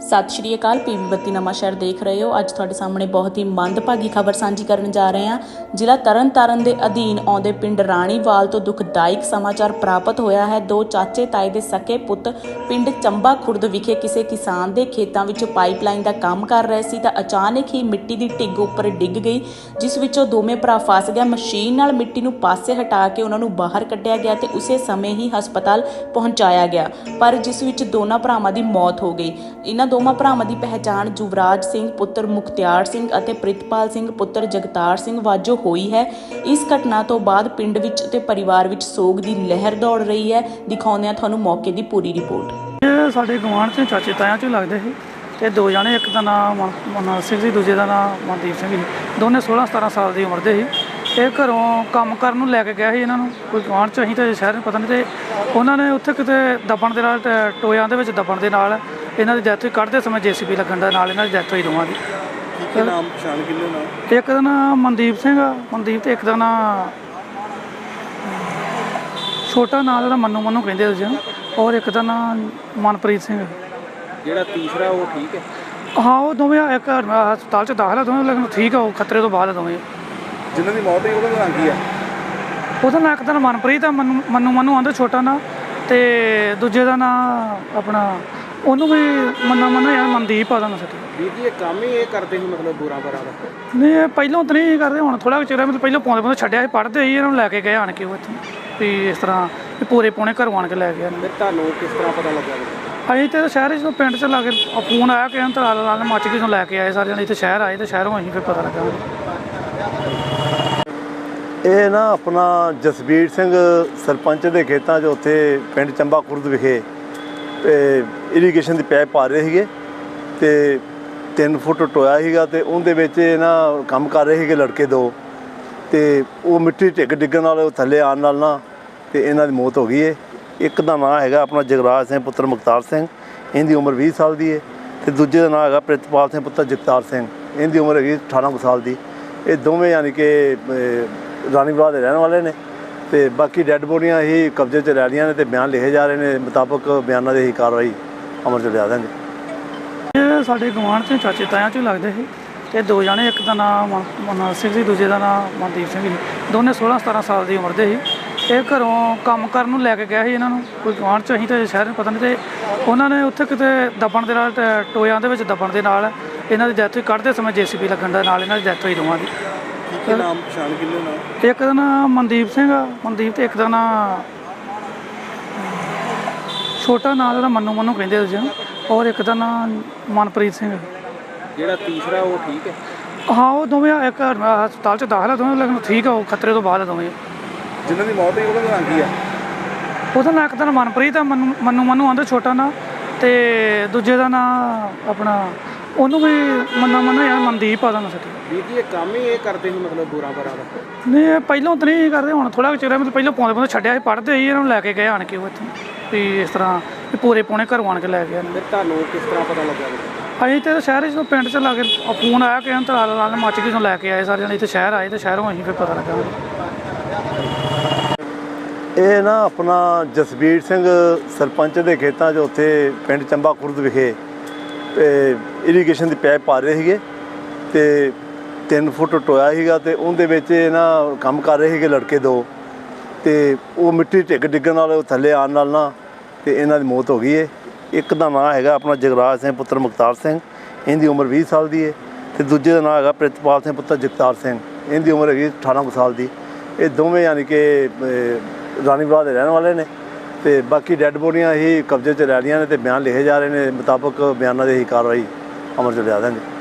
ਸਤਿ ਸ਼੍ਰੀ ਅਕਾਲ, ਪੀਵੀ ਬੱਤੀ ਨਵਾਂਸ਼ਹਿਰ ਦੇਖ ਰਹੇ ਹੋ। ਅੱਜ ਤੁਹਾਡੇ ਸਾਹਮਣੇ ਬਹੁਤ ਹੀ ਮੰਦਭਾਗੀ ਖਬਰ ਸਾਂਝੀ ਕਰਨ ਜਾ ਰਹੇ ਹਾਂ। ਜ਼ਿਲ੍ਹਾ ਤਰਨਤਾਰਨ ਦੇ ਅਧੀਨ ਆਉਂਦੇ ਪਿੰਡ ਰਾਣੀਵਾਲ ਤੋਂ ਦੁਖਦਾਇਕ ਸਮਾਚਾਰ ਪ੍ਰਾਪਤ ਹੋਇਆ ਹੈ। ਦੋ ਚਾਚੇ ਤਾਏ ਦੇ ਸਕੇ ਪੁੱਤ ਪਿੰਡ ਚੰਬਾ ਖੁਰਦ ਵਿਖੇ ਕਿਸੇ ਕਿਸਾਨ ਦੇ ਖੇਤਾਂ ਵਿੱਚ ਪਾਈਪਲਾਈਨ ਦਾ ਕੰਮ ਕਰ ਰਹੇ ਸੀ ਤਾਂ ਅਚਾਨਕ ਹੀ ਮਿੱਟੀ ਦੀ ਢਿੱਗ ਉੱਪਰ ਡਿੱਗ ਗਈ, ਜਿਸ ਵਿੱਚੋਂ ਦੋਵੇਂ ਭਰਾ ਫਸ ਗਿਆ। ਮਸ਼ੀਨ ਨਾਲ ਮਿੱਟੀ ਨੂੰ ਪਾਸੇ ਹਟਾ ਕੇ ਉਹਨਾਂ ਨੂੰ ਬਾਹਰ ਕੱਢਿਆ ਗਿਆ ਤੇ ਉਸੇ ਸਮੇਂ ਹੀ ਹਸਪਤਾਲ ਪਹੁੰਚਾਇਆ ਗਿਆ, ਪਰ ਜਿਸ ਵਿੱਚ ਦੋਨਾਂ ਭਰਾਵਾਂ ਦੀ ਮੌਤ ਹੋ ਗਈ। ਇਹਨਾਂ ਦੋਵਾਂ ਭਰਾਵਾਂ ਦੀ ਪਹਿਚਾਣ ਯੁਵਰਾਜ ਸਿੰਘ, ਪੁੱਤਰ ਮੁਖਤਿਆਰ ਸਿੰਘ ਅਤੇ ਪ੍ਰਿਤਪਾਲ ਸਿੰਘ, ਪੁੱਤਰ ਜਗਤਾਰ ਸਿੰਘ ਵਾਜੋ ਹੋਈ ਹੈ। ਇਸ ਘਟਨਾ ਤੋਂ ਬਾਅਦ ਪਿੰਡ ਵਿੱਚ ਤੇ ਪਰਿਵਾਰ ਵਿੱਚ ਸੋਗ ਦੀ ਲਹਿਰ ਦੌੜ ਰਹੀ ਹੈ। ਦਿਖਾਉਂਦੇ ਹਾਂ ਤੁਹਾਨੂੰ ਮੌਕੇ ਦੀ ਪੂਰੀ ਰਿਪੋਰਟ। ਇਹ ਸਾਡੇ ਗੁਆਂਢ ਚ ਚਾਚੇ ਤਾਇਆਂ ਚ ਲੱਗਦੇ ਸੀ ਤੇ ਦੋ ਜਣੇ, ਇੱਕ ਦਾ ਨਾਮ ਮਨੋਜ ਸਿੰਘ ਸੀ, ਦੂਜੇ ਦਾ ਨਾਮ ਮਨਦੀਪ ਸਿੰਘ ਸੀ। ਦੋਨੇ 16 17 ਸਾਲ ਦੀ ਉਮਰ ਦੇ ਸੀ ਇਹ ਘਰੋਂ ਕੰਮ ਕਰਨ ਨੂੰ ਲੈ ਕੇ ਗਿਆ ਸੀ ਇਹਨਾਂ ਨੂੰ। ਕੋਈ ਗੁਆਂਢ ਚ ਅਸੀਂ ਤਾਂ ਸ਼ਹਿਰ ਨੂੰ ਪਤਾ ਨਹੀਂ ਤੇ ਉਹਨਾਂ ਨੇ ਉੱਥੇ ਕਿਤੇ ਦੱਬਣ ਦੇ ਨਾਲ ਟ- ਟੋਇਆਂ ਦੇ ਵਿੱਚ ਦੱਬਣ ਦੇ ਨਾਲ ਇਹਨਾਂ ਦੀ ਡੈਥ ਹੋਈ ਕੱਢਦੇ ਸਮੇਂ ਜੀਸੀਬੀ ਲੱਗਣ ਦਾ ਨਾਲ ਇਹਨਾਂ ਦੀ ਡੈਥ ਹੋਈ ਦੋਵਾਂ ਦੀ। ਕੀ ਨਾਮ ਪਛਾਣ ਕਿੰਨੇ ਨਾਮ? ਇੱਕ ਦਾ ਨਾਮ ਮਨਦੀਪ ਸਿੰਘ ਆ ਮਨਦੀਪ ਤੇ ਇੱਕ ਦਾ ਨਾਮ ਛੋਟਾ ਨਾਂ ਉਹਦਾ ਮੰਨੂ ਮੰਨੂ ਕਹਿੰਦੇ ਦੂਜੇ ਨੂੰ ਔਰ ਇੱਕ ਦਾ ਨਾਮ ਮਨਪ੍ਰੀਤ ਸਿੰਘ ਜਿਹੜਾ ਤੀਸਰਾ ਉਹ ਠੀਕ ਹੈ? ਹਾਂ ਉਹ ਦੋਵੇਂ ਇੱਕ ਹਸਪਤਾਲ ਚ ਦਾਖਲ ਆ ਦੋਵੇਂ ਲੇਕਿਨ ਠੀਕ ਆ ਉਹ ਖਤਰੇ ਤੋਂ ਬਾਹਰ ਆ ਦੋਵੇਂ। ਜਿਨ੍ਹਾਂ ਦੀ ਮੌਤ ਹੋਈ ਉਹਦਾ ਨਾਂ ਕੀ ਆ? ਉਹਦਾ ਨਾਂ ਇੱਕ ਦਾ ਨਾਂ ਮਨਪ੍ਰੀਤ ਆ ਮੰਨੂ ਮੰਨੂ ਮੰਨੂ ਆਂਦਾ ਛੋਟਾ ਨਾਂ ਤੇ ਦੂਜੇ ਦਾ ਨਾਂ ਆਪਣਾ ਉਹਨੂੰ ਵੀ ਮੰਨਾ ਮੰਨਾ ਯਾਰ ਮਨਦੀਪ ਆ ਨਾਂ ਸੱਚ ਵੀਰ ਜੀ ਇਹ ਕੰਮ ਹੀ ਇਹ ਕਰਦੇ ਸੀ ਮਤਲਬ ਬੁਰਾ ਬਰਾ ਦਾ? ਨਹੀਂ ਇਹ ਪਹਿਲਾਂ ਤਾਂ ਨਹੀਂ ਕਰਦੇ ਹੁਣ ਥੋੜਾ ਚਿਰ ਮਤਲਬ ਪਹਿਲਾਂ ਪਾਉਂਦੇ ਪਾਉਂਦੇ ਛੱਡਿਆ ਸੀ ਪੜ੍ਹਦੇ ਸੀ ਇਹਨਾਂ ਨੂੰ ਲੈ ਕੇ ਗਏ ਆਣ ਕੇ ਉਹ ਇੱਥੋਂ। ਵੀ ਇਸ ਤਰ੍ਹਾਂ ਵੀ ਪੂਰੇ ਪੌਣੇ ਘਰੋਂ ਆਣ ਕੇ ਲੈ ਗਏ ਫਿਰ ਤੁਹਾਨੂੰ ਕਿਸ ਤਰ੍ਹਾਂ ਪਤਾ ਲੱਗਿਆ? ਅਸੀਂ ਤੇ ਸ਼ਹਿਰ ਚ ਪਿੰਡ ਚ ਲਾ ਕੇ ਆ ਫੋਨ ਆਇਆ ਕਿ ਅੰਤਰਾਲ ਨਾਲ ਮੱਚ ਕੇ ਤੋਂ ਲੈ ਕੇ ਆਏ ਸਾਰੇ ਜਣੇ ਇੱਥੇ ਸ਼ਹਿਰ ਆਏ ਤੇ ਸ਼ਹਿਰੋਂ ਅਸੀਂ ਫਿਰ ਪਤਾ ਲੱਗਾ। ਇਹ ਨਾ ਆਪਣਾ ਜਸਬੀਰ ਸਿੰਘ ਸਰਪੰਚ ਦੇ ਖੇਤਾਂ 'ਚ ਉੱਥੇ ਪਿੰਡ ਚੰਬਾ ਖੁਰਦ ਵਿਖੇ ਇਰੀਗੇਸ਼ਨ ਦੀ ਪੈਪ ਪਾ ਰਹੇ ਸੀਗੇ ਤੇ 3 ਫੁੱਟ ਟੋਇਆ ਸੀਗਾ ਤੇ ਉਹਦੇ ਵਿੱਚ ਇਹ ਨਾ ਕੰਮ ਕਰ ਰਹੇ ਸੀਗੇ ਲੜਕੇ ਦੋ ਤੇ ਉਹ ਮਿੱਟੀ ਢਿੱਗ ਡਿੱਗਣ ਨਾਲ ਉਹ ਥੱਲੇ ਆਉਣ ਨਾਲ ਨਾ ਤੇ ਇਹਨਾਂ ਦੀ ਮੌਤ ਹੋ ਗਈ ਏ। ਇੱਕ ਦਾ ਨਾਂ ਹੈਗਾ ਆਪਣਾ ਜਗਰਾਜ ਸਿੰਘ ਪੁੱਤਰ ਮੁਖਤਾਰ ਸਿੰਘ। ਇਹਦੀ ਉਮਰ 20 ਸਾਲ ਦੀ ਏ ਤੇ ਦੂਜੇ ਦਾ ਨਾਂ ਹੈਗਾ ਪ੍ਰਿਤਪਾਲ ਸਿੰਘ ਪੁੱਤਰ ਜਗਤਾਰ ਸਿੰਘ। ਇਹਦੀ ਉਮਰ ਹੈਗੀ 18 ਕੁ ਸਾਲ ਦੀ। ਇਹ ਦੋਵੇਂ ਯਾਨੀ ਕਿ ਅਹ, ਰਾਣੀਵਾਲਾ ਦੇ ਰਹਿਣ ਵਾਲੇ ਨੇ। ਤੇ ਬਾਕੀ ਡੈੱਡ ਬੋਡੀਆਂ ਹੀ ਕਬਜ਼ੇ 'ਚ ਲੈ ਲਈਆਂ ਨੇ ਤੇ ਬਿਆਨ ਲਿਖੇ ਜਾ ਰਹੇ ਨੇ, ਮੁਤਾਬਕ ਬਿਆਨਾਂ ਦੇ ਹੀ ਕਾਰਵਾਈ ਅਮਲ 'ਚ ਲਿਆ ਦਾਂਗੇ। ਇਹ ਸਾਡੇ ਗੁਆਂਢ ਚ, ਚਾਚੇ ਤਾਇਆਂ ਚ ਲੱਗਦੇ ਸੀ। ਤੇ ਦੋ ਜਣੇ, ਇੱਕ ਦਾ ਨਾਮ ਮਨੋਜ ਸਿੰਘ ਸੀ, ਦੂਜੇ ਦਾ ਨਾਮ ਮਨਦੀਪ ਸਿੰਘ ਸੀ। ਦੋਨੇ 16 17 ਸਾਲ ਦੀ ਉਮਰ ਦੇ ਸੀ। ਇਹ ਘਰੋਂ ਕੰਮ ਕਰਨ ਨੂੰ ਲੈ ਕੇ ਗਿਆ ਸੀ ਇਹਨਾਂ ਨੂੰ। ਕੋਈ ਗੁਆਂਢ ਚ ਅਸੀਂ ਤੇ ਸ਼ਹਿਰ ਨੂੰ ਪਤਾ ਨਹੀਂ ਤੇ ਉਹਨਾਂ ਨੇ ਉੱਥੇ ਕਿਤੇ ਦੱਬਣ ਦੇ ਨਾਲ ਟ- ਟੋਇਆਂ ਦੇ ਵਿੱਚ ਦੱਬਣ ਦੇ ਨਾਲ, ਇਹਨਾਂ ਦੀ ਡੈਥ ਹੋਈ। ਕੱਢਦੇ ਸਮੇਂ ਜੀਸੀਬੀ ਲੱਗਣ ਦਾ ਨਾਲ ਇਹਨਾਂ ਦੀ ਡੈਥ ਹੋਈ ਦੋਵਾਂ ਦੀ। ਕੀ ਨਾਮ ਪਛਾਣ ਕਿੰਨੇ ਨਾਮ ਇੱਕ ਦਾ ਨਾਮ ਮਨਦੀਪ ਸਿੰਘ ਆ ਮਨਦੀਪ ਤੇ ਇੱਕ ਦਾ ਨਾਮ ਛੋਟਾ ਨਾਂ ਉਹਦਾ ਮੰਨੂ ਮੰਨੂ ਕਹਿੰਦੇ ਨੂੰ ਔਰ ਇੱਕ ਦਾ ਨਾਮ ਮਨਪ੍ਰੀਤ ਸਿੰਘ ਜਿਹੜਾ ਤੀਸਰਾ ਉਹ ਠੀਕ ਹੈ? ਹਾਂ ਉਹ ਦੋਵੇਂ ਇੱਕ ਹਸਪਤਾਲ ਚ ਦਾਖਲ ਆ ਦੋਵੇਂ ਲੇਕਿਨ ਠੀਕ ਆ ਉਹ ਖਤਰੇ ਤੋਂ ਬਾਹਰ ਆ ਦੋਵੇਂ। ਜਿਨ੍ਹਾਂ ਦੀ ਮੌਤ ਹੋਈ ਉਹਦਾ ਨਾਂ ਕੀ ਆ? ਉਹਦਾ ਨਾਂ ਇੱਕ ਦਾ ਮਨਪ੍ਰੀਤ ਆ ਮੰਨੂ ਮੰਨੂ ਮੰਨੂ ਆਂਦਾ ਛੋਟਾ ਨਾਂ ਤੇ ਦੂਜੇ ਦਾ ਨਾਂ ਆਪਣਾ ਉਹਨੂੰ ਵੀ ਮੰਨਾ ਮੰਨਾ ਯਾਰ ਮਨਦੀਪ ਆ ਨਾਂ ਸੱਚ। ਵੀਰ ਜੀ ਇਹ ਕੰਮ ਹੀ ਇਹ ਕਰਦੇ ਸੀ ਮਤਲਬ ਬੁਰਾ ਬਰਾ ਦਾ? ਨਹੀਂ ਇਹ ਪਹਿਲਾਂ ਤਾਂ ਨਹੀਂ ਕਰਦੇ ਹੁਣ ਥੋੜਾ ਚਿਰ ਮਤਲਬ ਪਹਿਲਾਂ ਪਾਉਂਦੇ ਪਾਉਂਦੇ ਛੱਡਿਆ ਸੀ ਪੜ੍ਹਦੇ ਸੀ ਇਹਨਾਂ ਨੂੰ ਲੈ ਕੇ ਗਏ ਆਣ ਕੇ ਉਹ ਇੱਥੋਂ। ਵੀ ਇਸ ਤਰ੍ਹਾਂ ਵੀ ਪੂਰੇ ਪੌਣੇ ਘਰੋਂ ਆਣ ਕੇ ਲੈ ਗਏ। ਫਿਰ ਤੁਹਾਨੂੰ ਕਿਸ ਤਰ੍ਹਾਂ ਪਤਾ ਲੱਗਿਆ? ਅਸੀਂ ਤੇ ਸ਼ਹਿਰ ਚ ਪਿੰਡ ਚ ਲਾ ਕੇ ਫੋਨ ਆਇਆ ਕਿ ਅੰਤਰਾਲ ਨਾਲ ਮੱਚ ਕੇ ਤੋਂ ਲੈ ਕੇ ਆਏ ਸਾਰੇ ਜਣੇ ਇੱਥੇ ਸ਼ਹਿਰ ਆਏ ਤੇ ਸ਼ਹਿਰੋਂ ਅਸੀਂ ਫਿਰ ਪਤਾ ਲੱਗਾ। ਇਹ ਨਾ ਆਪਣਾ ਜਸਬੀਰ ਸਿੰਘ ਸਰਪੰਚ ਦੇ ਖੇਤਾਂ 'ਚ ਉੱਥੇ ਪਿੰਡ ਚੰਬਾ ਖੁਰਦ ਵਿਖੇ ਤੇ ਇਰੀਗੇਸ਼ਨ ਦੀ ਪੈਪ ਪਾ ਰਹੇ ਸੀਗੇ ਤੇ 3 ਫੁੱਟ ਟੋਇਆ ਸੀਗਾ ਤੇ ਉਹਦੇ ਵਿੱਚ ਇਹ ਨਾ ਕੰਮ ਕਰ ਰਹੇ ਸੀਗੇ ਲੜਕੇ ਦੋ ਤੇ ਉਹ ਮਿੱਟੀ ਢਿੱਗ ਡਿੱਗਣ ਨਾਲ ਉਹ ਥੱਲੇ ਆਉਣ ਨਾਲ ਨਾ ਤੇ ਇਹਨਾਂ ਦੀ ਮੌਤ ਹੋ ਗਈ ਏ। ਇੱਕ ਦਾ ਨਾਂ ਹੈਗਾ ਆਪਣਾ ਜਗਰਾਜ ਸਿੰਘ ਪੁੱਤਰ ਮੁਖਤਾਰ ਸਿੰਘ। ਇਹਦੀ ਉਮਰ 20 ਸਾਲ ਦੀ ਏ ਤੇ ਦੂਜੇ ਦਾ ਨਾਂ ਹੈਗਾ ਪ੍ਰਿਤਪਾਲ ਸਿੰਘ ਪੁੱਤਰ ਜਗਤਾਰ ਸਿੰਘ। ਇਹਦੀ ਉਮਰ ਹੈਗੀ 18 ਕੁ ਸਾਲ ਦੀ। ਇਹ ਦੋਵੇਂ ਯਾਨੀ ਕਿ ਅਹ, ਦੇ ਰਹਿਣ ਵਾਲੇ ਨੇ ਤੇ ਬਾਕੀ ਡੈੱਡ ਬੋਡੀਆਂ ਹੀ ਕਬਜ਼ੇ 'ਚ ਲੈ ਲਈਆਂ ਨੇ ਤੇ ਬਿਆਨ ਲਿਖੇ ਜਾ ਰਹੇ ਨੇ ਮੁਤਾਬਕ ਬਿਆਨਾਂ ਦੇ ਹੀ ਕਾਰਵਾਈ ਅਮਲ 'ਚ ਲਿਆ ਦਾਂਗੇ